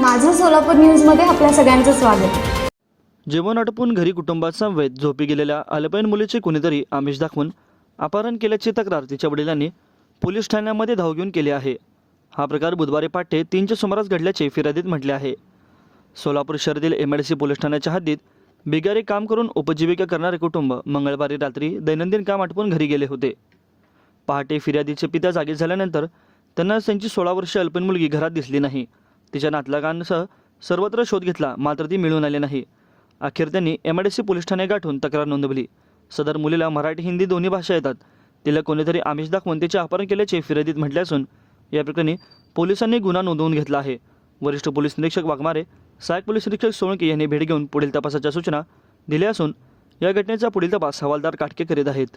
माझं सोलापूर न्यूजमध्ये आपल्या सगळ्यांचं स्वागत. जेवण आटपून घरी कुटुंबासमवेत झोपी गेलेल्या अल्पयन मुलीचे कुणीतरी आमिष दाखवून अपहरण केल्याची तक्रार तिच्या वडिलांनी पोलीस ठाण्यामध्ये धाव घेऊन केली आहे. हा प्रकार बुधवारी पहाटे तीनच्या सुमारास घडल्याचे फिर्यादीत म्हटले आहे. सोलापूर शहरातील M I D C police ठाण्याच्या हद्दीत बिगारी काम करून उपजीविका करणारे कुटुंब मंगळवारी रात्री दैनंदिन काम आटपून घरी गेले होते. पहाटे फिर्यादीचे पिता जागे झाल्यानंतर त्यांना त्यांची सोळा वर्षीय अल्पवयीन मुलगी घरात दिसली नाही. तिच्या नातलगांसह सर्वत्र शोध घेतला मात्र ती मिळून आली नाही. अखेर त्यांनी M I D C police Thane गाठून तक्रार नोंदवली. सदर मुलीला मराठी हिंदी दोन्ही भाषा येतात. तिला कोणीतरी आमिष दाखवून तिचे अपहरण केल्याचे फिर्यादीत म्हटले असून या प्रकरणी पोलिसांनी गुन्हा नोंदवून घेतला आहे. वरिष्ठ पोलीस निरीक्षक वाघमारे सहाय्यक पोलीस निरीक्षक सोळंके यांनी भेट घेऊन पुढील तपासाच्या सूचना दिल्या असून या घटनेचा पुढील तपास हवालदार काटके करीत आहेत.